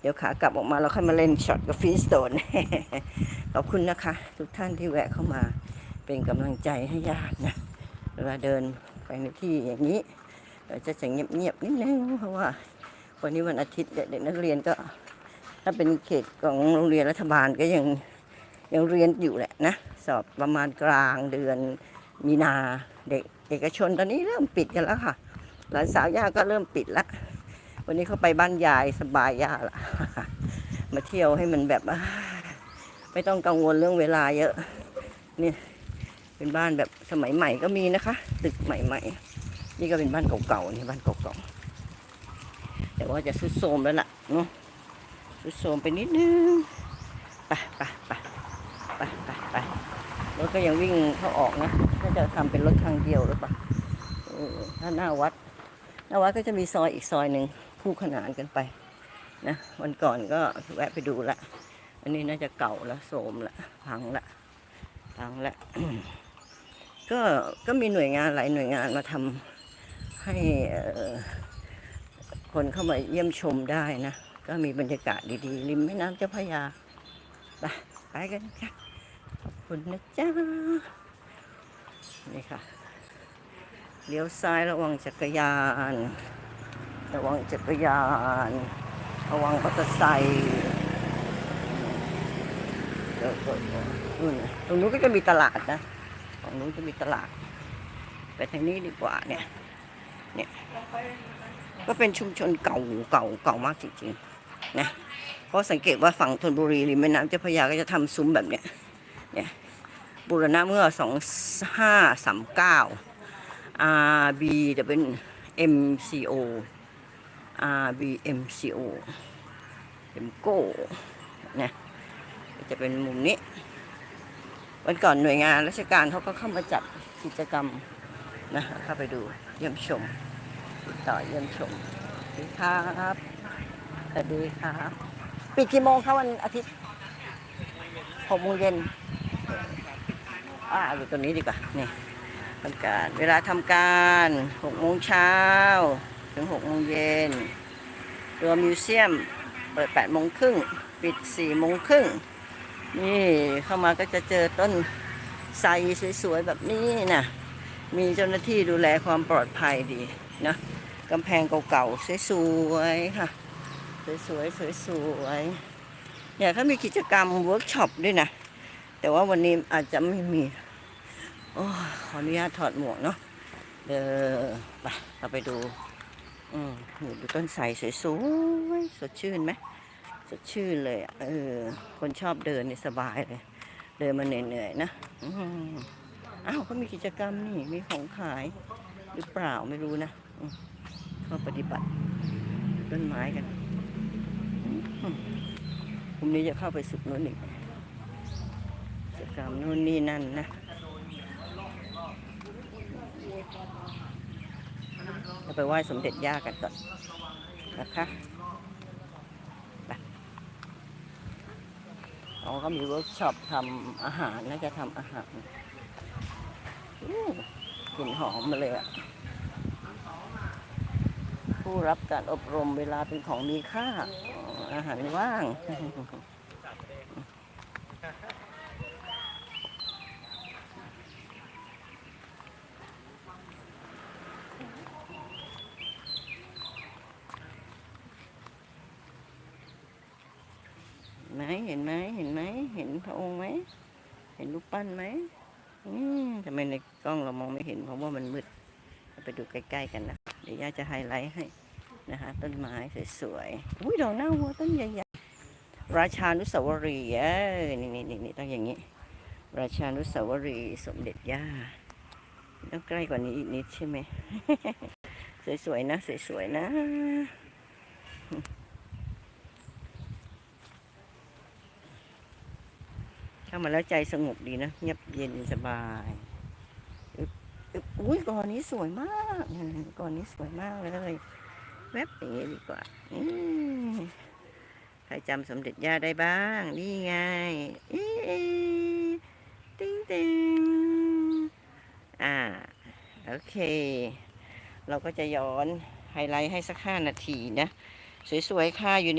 เดี๋ยวขากลับออกมาเราค่อยมาเล่นช็อตกับฟินสโตนขอบคุณนะคะ ทุกท่านที่แวะเข้ามาเป็นกำลังใจให้ญาตินะเวลาเดินไปในที่อย่างนี้เราจะจะเงียบๆนิดนึงเพราะว่าวันนี้วันอาทิตย์เด็กนักเรียนก็ ถ้าเป็นเขตของโรงเรียนรัฐบาลก็ยังยังเรียนอยู่แหละนะ สอบประมาณกลางเดือนมีนาเด็กเอกชนตอนนี้เริ่มปิดกันแล้วค่ะ หลานสาวย่าก็เริ่มปิดละ วันนี้เขาไปบ้านยายสบายย่าละมาเที่ยวให้มันแบบไม่ต้องกังวลเรื่องเวลาเยอะเนี่ยเป็นบ้านแบบสมัยใหม่ก็มีนะคะ ตึกใหม่ๆ นี่ก็เป็นบ้านเก่าๆนี่บ้านเก่าๆแต่ว่าจะสุดโทมแล้วล่ะเนาะสุดโทมไปนิดนึงไปไปไปไปไปไปรถก็ยังวิ่งเข้าออกนะน่าจะทำเป็นรถทางเดียวหรือเปล่าถ้าหน้าวัด น้าวัดก็จะมีซอยอีกซอยหนึ่งคู่ขนานกันไปนะวันก่อนก็แวะไปดูละ อันนี้น่าจะเก่าแล้วโทรมละพังละพังละก็ก็มีหน่วยงานหลายหน่วยงานมาทำให้คนเข้ามาเยี่ยมชมได้นะ ก็มีบรรยากาศดีๆริมแม่น้ำเจ้าพระยาไปไปกันค่ะขอบคุณนะจ๊ะนี่ค่ะ เลี้ยวซ้ายระวังจักรยาน ระวังจักรยาน ระวังมอเตอร์ไซค์เดี๋ยวนตรงนู้นก็จะมีตลาดนะตรงนู้นจะมีตลาด ไปทางนี้ดีกว่าเนี่ย เนี่ย ก็เป็นชุมชนเก่าเก่าเก่ามากจริงๆ นะ เพราะสังเกตว่าฝั่งธนบุรีริมแม่น้ำเจ้าพระยาก็จะทำซุ้มแบบเนี้ย เนี่ย บูรณะเมื่อสองห้าสามเก้า RB จะเป็น MCO RBMCO เป็นโก้นะจะเป็นมุมนี้ วันก่อนหน่วยงานราชการเขาก็เข้ามาจัดกิจกรรมนะเข้าไปดูเยี่ยมชมติดต่อเยี่ยมชมสวัสดีครับสวัสดีครับปิดกี่โมงครับวันอาทิตย์หกโมงเย็นอ่าอยู่ตรงนี้ดีกว่านี่ ทำการเวลาทำการหกโมงเช้าถึงหกโมงเย็นตัวมิวเซียมเปิดแปดโมงครึ่งปิดสี่โมงครึ่งนี่เข้ามาก็จะเจอต้นไทรสวยๆแบบนี้นะมีเจ้าหน้าที่ดูแลความปลอดภัยดีนะกำแพงเก่าๆสวยๆค่ะ สวยๆสวยๆเนี่ยเขามีกิจกรรมเวิร์กช็อปด้วยนะ แต่ว่าวันนี้อาจจะไม่มี โอ้ขออนุญาตถอดหมวกเนาะเดี๋ยวไปเราไปดู อืมดูต้นไทรสวยๆสดชื่นไหมสดชื่นเลยอะเออ คนชอบเดินนี่สบายเลย เดินมาเหนื่อยๆนะอ้าวเขามีกิจกรรมนี่มีของขาย หรือเปล่าไม่รู้นะเข้าปฏิบัติต้นไม้กันอืมนี้จะเข้าไปสุดนู้นอีกกิจกรรมนู่นนี่นั่นนะ เราไปไหว้สมเด็จย่ากันก่อนนะคะไปอ๋อก็มีเวิร์กช็อปทำอาหารน่าจะทำอาหารกลิ่นหอมมาเลยอะผู้รับการอบรมเวลาเป็นของมีค่าอ๋ออาหารว่าง ไหมเห็นไหมเห็นไหมเห็นพระองค์ไหมเห็นรูปปั้นไหมอืมทำไมในกล้องเรามองไม่เห็นเพราะว่ามันมืดไปดูใกล้ๆกันนะเดี๋ยวย่าจะไฮไลท์ให้นะคะ ต้นไม้สวยๆอุ้ยดอกหน้าวัวต้นใหญ่ๆราชานุสาวรีย์เนี่นี่นี่นี่ต้องอย่างนี้ ราชานุสาวรีย์สมเด็จย่าต้องใกล้กว่านี้อีกนิดใช่ไหม สวยๆนะ สวยๆนะ เข้ามาแล้วใจสงบดีนะเงียบเย็นสบายอุ้ยก่อนนี้สวยมากก่อนนี้สวยมากเลยแวบอย่างนี้ดีกว่าอใครจำสมเด็จย่าได้บ้าง นี่ไงติ้งติ้งอ่า โอเค เราก็จะย้อนไฮไลท์ให้สักห้านาทีนะ สวยๆ ค่ะอยู่